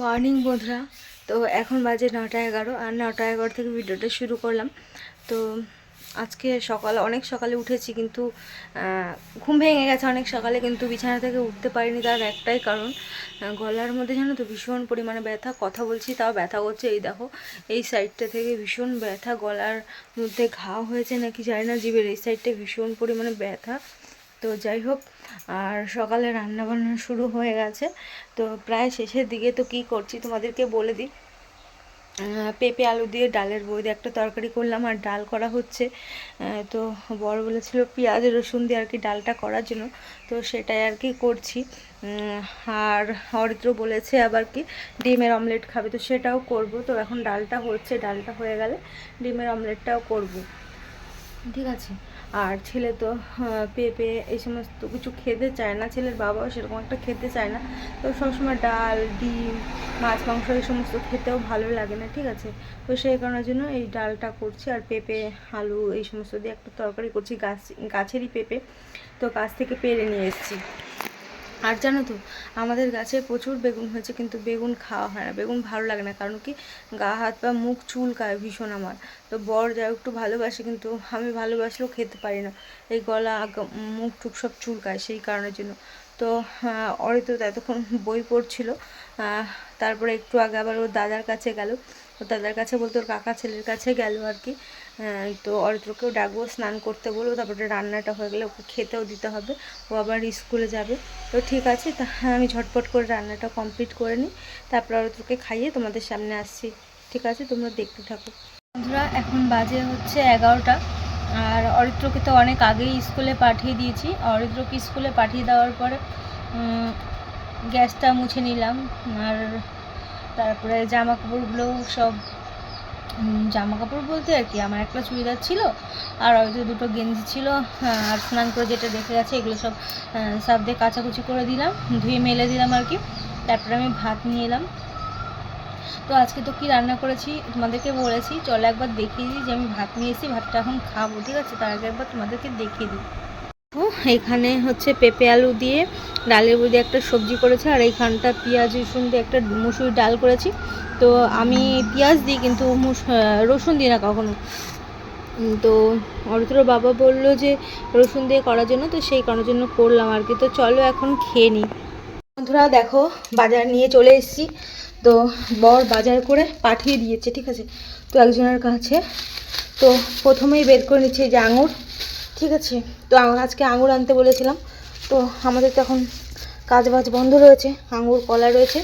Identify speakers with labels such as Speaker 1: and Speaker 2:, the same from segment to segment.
Speaker 1: Morning বন্ধুরা। তো এখন বাজে নটা এগারো, আর নটা এগারো থেকে ভিডিওটা শুরু করলাম। তো আজকে সকালে, অনেক সকালে উঠেছি কিন্তু ঘুম ভেঙে গেছে অনেক সকালে, কিন্তু বিছানা থেকে উঠতে পারিনি তার একটাই কারণ। গলার মধ্যে জানো তো ভীষণ পরিমাণে ব্যথা, কথা বলছি তাও ব্যথা করছে, এই দেখো। এই সাইডটা থেকে ভীষণ ব্যথা, গলার মধ্যে ঘা হয়েছে নাকি জানি না জীবের এই সাইডটা ভীষণ পরিমাণে ব্যথা। তো যাই হোক, আর সকালে রান্না বান্না শুরু হয়ে গেছে। তো প্রায় শেষের দিকে তো কি করছি তোমাদেরকে বলে দিই। পেঁপে, আলু দিয়ে ডালের বই দিয়ে একটা তরকারি করলাম, আর ডাল করা হচ্ছে। তো বড় বলেছিল পেঁয়াজ, রসুন দিয়ে আর কি ডালটা করার জন্য। তো সেটাই আর কি করছি। আর অরিত্র বলেছে আবার কি ডিমের অমলেট খাবে, তো সেটাও করব। তো এখন ডালটা হচ্ছে, ডালটা হয়ে গেলে ডিমের অমলেটটাও করব। ঠিক আছে? আর ছেলে তো পেঁপে এই সমস্ত কিছু খেতে চায় না, ছেলের বাবাও সেরকম একটা খেতে চায় না। তো সবসময় ডাল, ডিম, মাছ, মাংস এই সমস্ত খেতেও ভালো লাগে না, ঠিক আছে? তো সেই কারণের জন্য এই ডালটা করছি আর পেঁপে, আলু এই সমস্ত দিয়ে একটা তরকারি করছি, গাছ, গাছেরই পেঁপে। তো গাছ থেকে পেরে নিয়ে এসেছি। আর জানো তো আমাদের গাছে প্রচুর বেগুন হয়েছে কিন্তু বেগুন খাওয়া হয় না। বেগুন ভালো লাগে না কারণ কি গা হাত পা মুখ চুলকায় ভীষণ আমার। তো বর যা একটু ভালোবাসে কিন্তু আমি ভালোবাসলেও খেতে পারি না। এই গলা মুখ টুক সব চুলকায় সেই কারণের জন্য। তো আহ, অরিত্র তো এতক্ষণ বই পড়ছিল। তারপরে একটু আগে আবার ওর দাদার কাছে গেল। ওর দাদার কাছে বলতে ওর কাকা ছেলের কাছে গেল আর কি। তো অরিত্রকেও ডাকবো, স্নান করতে বলব, তারপরে রান্নাটা হয়ে গেলে ওকে খেতেও দিতে হবে, ও আবার স্কুলে যাবে। তো ঠিক আছে, তা আমি ঝটপট করে রান্নাটা কমপ্লিট করে নিই, তারপরে অরিত্রকে খাইয়ে তোমাদের সামনে আসছি। ঠিক আছে, তোমরা দেখতে থাকো। বন্ধুরা, এখন বাজে হচ্ছে এগারোটা, আর অরিত্রকে তো অনেক আগেই স্কুলে পাঠিয়ে দিয়েছি। অরিত্রকে স্কুলে পাঠিয়ে দেওয়ার পরে গ্যাসটা মুছে নিলাম, আর তারপরে জামা কাপড়গুলোও সব জামা কাপড় বলতে আর কি আমার একটা চুড়িদার ছিল আর হয়তো দুটো গেঞ্জি ছিল হ্যাঁ, আর স্নান করে যেটা দেখে গেছে এগুলো সব আহ, সাব দিয়ে কাচাকুচি করে দিলাম ধুয়ে মেলে দিলাম আর কি তারপরে আমি ভাত নিয়ে এলাম। তো আজকে তো কি রান্না করেছি তোমাদেরকে বলেছি চলো একবার দেখিয়ে দিই যে আমি ভাত নিয়ে এসেছি ভাতটা এখন খাব ঠিক আছে? তার আগে একবার তোমাদেরকে দেখিয়ে দিই। এখানে হচ্ছে পেঁপে আলু দিয়ে ডালের মধ্যে একটা সবজি করেছে, আর এইখানটা পেঁয়াজ, রসুন দিয়ে একটা মুসুরি ডাল করেছি। তো আমি পেঁয়াজ দিই কিন্তু রসুন দিই না কখনো। তো অরিত্র বাবা বলল যে রসুন দিয়ে করার জন্য, তো সেই কারণের জন্য করলাম আর কি। তো চলো এখন খেয়ে নিই। বন্ধুরা দেখো, বাজার নিয়ে চলে এসেছি। তো বর বাজার করে পাঠিয়ে দিয়েছে, ঠিক আছে? তো একজনের কাছে। তো প্রথমেই বের করে নিচ্ছে যে আঙুর। ঠিক আছে তো আজকে আঙুর আনতে বলেছিলাম তো আমাদের তো এখন কাজ বাজ বন্ধ রয়েছে আঙুর কলা রয়েছে।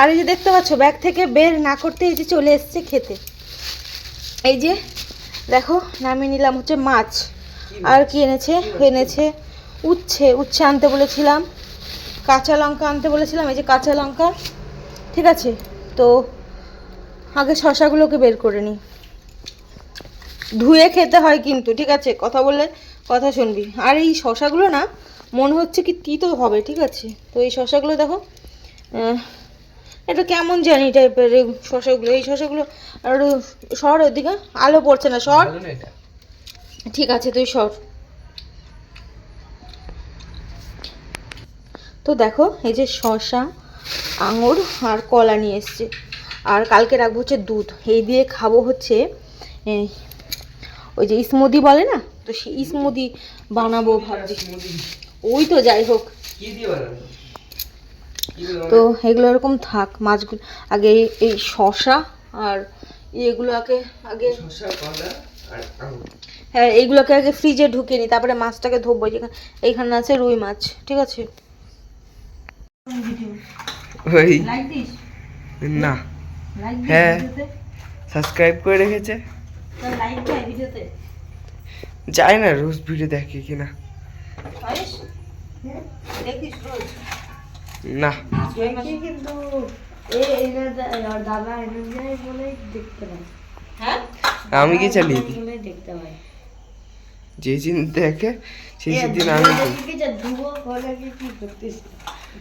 Speaker 1: আর এই যে দেখতে পাচ্ছ ব্যাগ থেকে বের না করতে এই যে চলে এসছে খেতে। এই যে দেখো নামিয়ে নিলাম হচ্ছে মাছ। আর কি এনেছে? এনেছে উচ্ছে উচ্ছে আনতে বলেছিলাম কাঁচা লঙ্কা আনতে বলেছিলাম এই যে কাঁচা লঙ্কা। ঠিক আছে তো আগে শশাগুলোকে বের করে নিই ধুয়ে খেতে হয় কিন্তু ঠিক আছে? কথা বললে কথা শুনবি। আর এই শশাগুলো না মনে হচ্ছে কি তিতো হবে ঠিক আছে? তো এই শশাগুলো দেখো এটা কেমন জানি টাইপের এই শশাগুলো। এই শশাগুলো আর সর ওদিকে আলো পড়ছে না সর? ঠিক আছে তুই সর। তো দেখো এই যে শসা আঙুর আর কলা নিয়ে এসছে। আর কালকে রাখব হচ্ছে দুধ। এই দিয়ে খাব হচ্ছে ওই যে স্মুদি বলে না? তো সেই স্মুদি বানাবো ভাবছি। ওই তো যাই হোক।
Speaker 2: কি দিয়ে বানাবে? কি দিয়ে
Speaker 1: তো এগুলো এরকম থাক মাছগুলো আগে এই- শশা আর এগুলো আগে হ্যাঁ এইগুলোকে আগে ফ্রিজে ঢুকিয়ে নিই তারপরে মাছটাকে ধোবো যেখানে এইখানে আছে রুই মাছ ঠিক আছে?
Speaker 2: না। হ্যাঁ। সাবস্ক্রাইব করে রেখেছে। যায় না রোজ ভিডিও দেখে কিনা।
Speaker 1: পারিস?
Speaker 2: না।
Speaker 1: কিন্তু হ্যাঁ?
Speaker 2: আমি কি চালিয়ে দিই?
Speaker 1: বলে
Speaker 2: যে দিন দেখে সেই দিন আমি দিই।
Speaker 1: কি কি করতিস?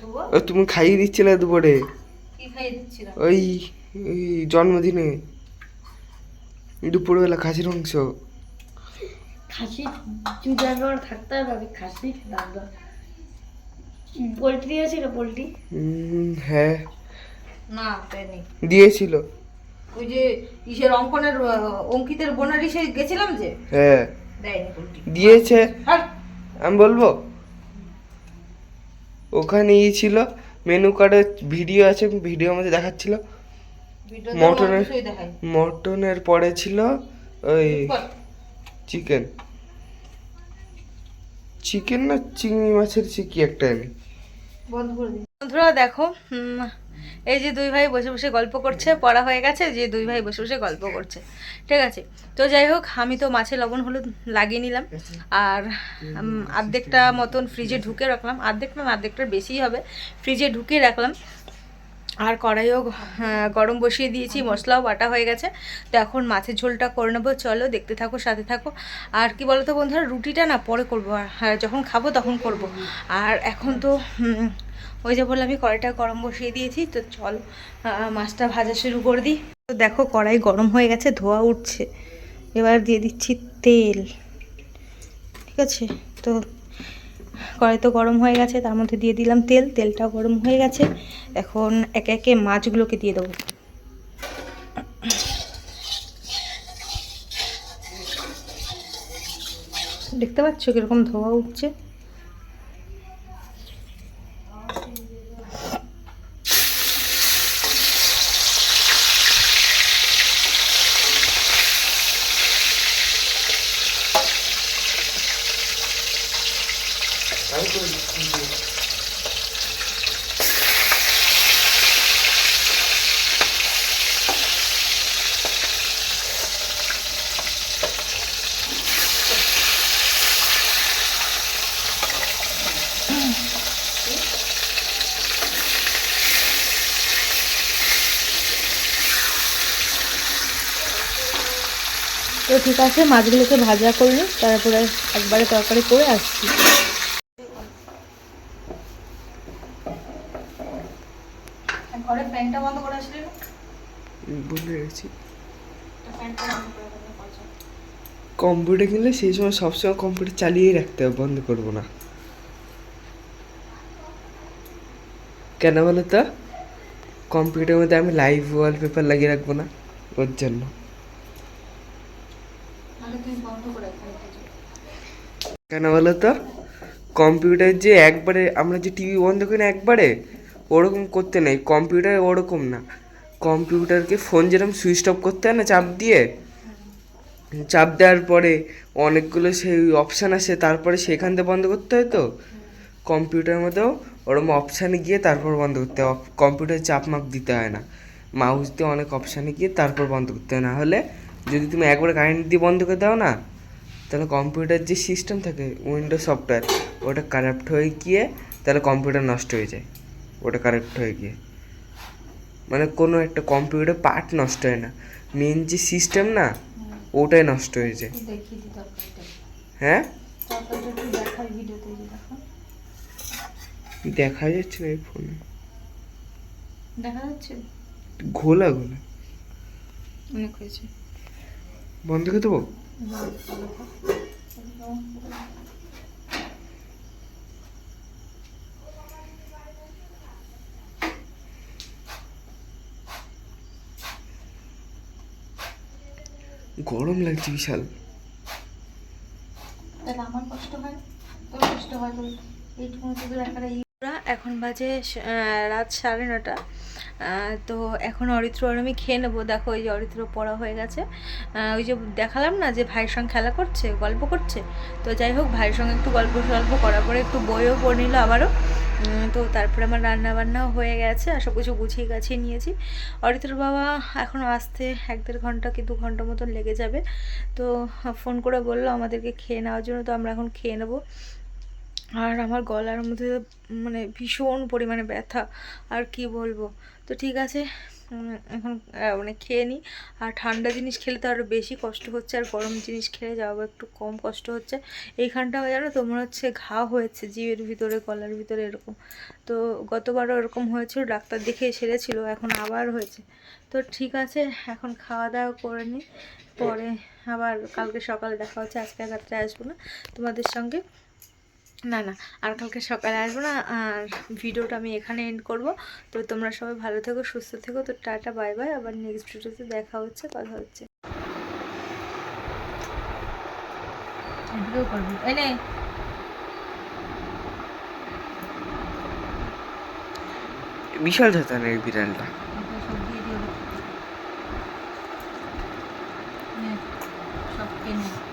Speaker 1: ধুবো
Speaker 2: ও তুমি খাইয়ে দিচ্ছিলে দুপুরে। ওই জন্মদিনে। দুপুরবেলা খাসির মাংস?
Speaker 3: খাসি চুজানোর থাকতে হবে আমি খাসি খেতাম পোলট্রি আছে না পোলট্রি
Speaker 2: হ্যাঁ।
Speaker 1: না দেয়নি।
Speaker 2: দিয়েছিল।
Speaker 1: ওই যে ইসের অঙ্কনের অঙ্কিতের বোনার ইসে গেছিলাম যে?
Speaker 2: হ্যাঁ। দিয়েছে।
Speaker 1: আর
Speaker 2: আমি বলব? ওখানে ই ছিল মেনু কার্ডের ভিডিও আছে ভিডিও মধ্যে দেখাচ্ছিল। মটনের মটনের পরে ছিল ওই চিকেন। চিকেন না চিংড়ি মাছের চিকি একটা আমি।
Speaker 1: বন্ধ বন্ধুরা দেখো এই যে দুই ভাই বসে বসে গল্প করছে পড়া হয়ে গেছে যে দুই ভাই বসে বসে গল্প করছে। ঠিক আছে? তো যাই হোক আমি তো মাছে লবণ হলুদ লাগিয়ে নিলাম। আর উম, আর্ধেকটা মতন ফ্রিজে ঢুকে রাখলাম। আর্ধেকটা না আর্ধেকটার বেশিই হবে। ফ্রিজে ঢুকে রাখলাম। আর কড়াইও হ্যাঁ, গরম বসিয়ে দিয়েছি মশলাও বাটা হয়ে গেছে। তো এখন মাছের ঝোলটা করে নেব। চলো দেখতে থাকো সাথে থাকো। আর কি বলো তো বন্ধুরা রুটিটা না পরে করব। আর হ্যাঁ, যখন খাব তখন করব। আর এখন তো ওই যে বললাম আমি কড়াইটা গরম বসিয়ে দিয়েছি। তো চল মাছটা ভাজা শুরু করে দিই। তো দেখো কড়াই গরম হয়ে গেছে ধোয়া উঠছে। এবার দিয়ে দিচ্ছি তেল। ঠিক আছে? তো কড়াই তো গরম হয়ে গেছে, তার মধ্যে দিয়ে দিলাম তেল তেলটা গরম হয়ে গেছে। এখন একে একে মাছগুলোকে দিয়ে দেবো। দেখতে পাচ্ছ কীরকম ধোয়া উঠছে? তো ঠিক আছে মাছগুলোকে ভাজা করে নিই তারপরে একবারে তরকারি করে আসছি। ফ্যানটা বন্ধ করে আসলে? করে দেবে
Speaker 2: কম্পিউটার কিনলে সেই সময় সবসময় কম্পিউটার চালিয়েই রাখতে হবে বন্ধ করব না। কেন বলো তো? কম্পিউটারের মধ্যে আমি লাইভ ওয়ালপেপার লাগিয়ে রাখব না ওর জন্য। কেন বলো তো? কম্পিউটার যে একবারে আমরা যে টিভি বন্ধ করি না একবারে ওরকম করতে নেই কম্পিউটার ওরকম না। কম্পিউটারকে ফোন যেরকম সুইচ অফ করতে হয় না, চাপ দিয়ে। চাপ দেওয়ার পরে অনেকগুলো সেই অপশান আসে, তারপরে সেখান থেকে বন্ধ করতে হয় তো। কম্পিউটারের মধ্যেও ওরকম অপশানে গিয়ে তারপর বন্ধ করতে হয়। কম্পিউটারে চাপ মাপ দিতে হয় না। মাউস দিয়ে অনেক অপশানে গিয়ে তারপর বন্ধ করতে হয়। না হলে যদি তুমি একবার কারেন্ট দিয়ে বন্ধ করে দাও না, তাহলে কম্পিউটার যে সিস্টেম থাকে উইন্ডো সফটওয়্যার ওটা কারাপ্ট হয়ে গিয়ে তাহলে কম্পিউটার নষ্ট হয়ে যায়। ওটা কারেক্ট হয়ে গিয়ে মানে কোনো একটা কম্পিউটার পার্ট নষ্ট হয় না। মেন যে সিস্টেম না ওটাই নষ্ট হয়ে যায়। হ্যাঁ?
Speaker 1: দেখো।
Speaker 2: দেখা যাচ্ছে না এই ফোনে
Speaker 1: দেখা যাচ্ছে?
Speaker 2: ঘোলা ঘোলা
Speaker 1: অনেক হয়েছে।
Speaker 2: বন্ধ করে দেবো। গরম লাগছে বিশাল।
Speaker 1: তাহলে আমার কষ্ট হয়? তোর কষ্ট হয় এইটুকু এখন বাজে রাত সাড়ে নটা তো এখন অরিত্র আর আমি খেয়ে নেব। দেখো ওই যে অরিত্র পড়া হয়ে গেছে। ওই যে দেখালাম না যে ভাইয়ের সঙ্গে খেলা করছে, গল্প করছে? তো যাই হোক, ভাইয়ের সঙ্গে একটু গল্প সল্প করার পরে একটু বইও পড়ে নিল আবারও। তো তারপরে আমার রান্না বান্নাও হয়ে গেছে আর সব কিছু গুছিয়ে গাছিয়ে নিয়েছি। অরিত্র বাবা এখন আসতে এক দেড় ঘণ্টা কি দু ঘণ্টা মতন লেগে যাবে। তো ফোন করে বলল আমাদেরকে খেয়ে নেওয়ার জন্য, তো আমরা এখন খেয়ে নেব। আর আমার গলার মধ্যে মানে ভীষণ পরিমাণে ব্যথা, আর কি বলব? তো ঠিক আছে এখন মানে খেয়ে নিই আর ঠান্ডা জিনিস খেলে তো আরও বেশি কষ্ট হচ্ছে, আর গরম জিনিস খেলে যাওয়া একটু কম কষ্ট হচ্ছে। এইখানটা জানো তো, মনে হচ্ছে ঘা হয়েছে, জিভের ভিতরে, গলার ভিতরে এরকম। তো গতবারও এরকম হয়েছিল, ডাক্তার দেখে সেরেছিল, এখন আবার হয়েছে। তো ঠিক আছে, এখন খাওয়া দাওয়া করে নিই পরে আবার কালকে সকালে দেখা হচ্ছে, আজকে রাত্রে আসব না। তোমাদের সঙ্গে না না আর কালকে সকালে আসব না আর ভিডিওটা আমি এখানে এন্ড করব। তো তোমরা সবাই ভালো থেকো সুস্থ থেকো। তো টাটা বাই বাই আবার নেক্সট ভিডিওতে দেখা হচ্ছে কথা হচ্ছে।
Speaker 2: বিশাল শতানের বিড়ালটা।
Speaker 1: সব দিয়ে সব কিনে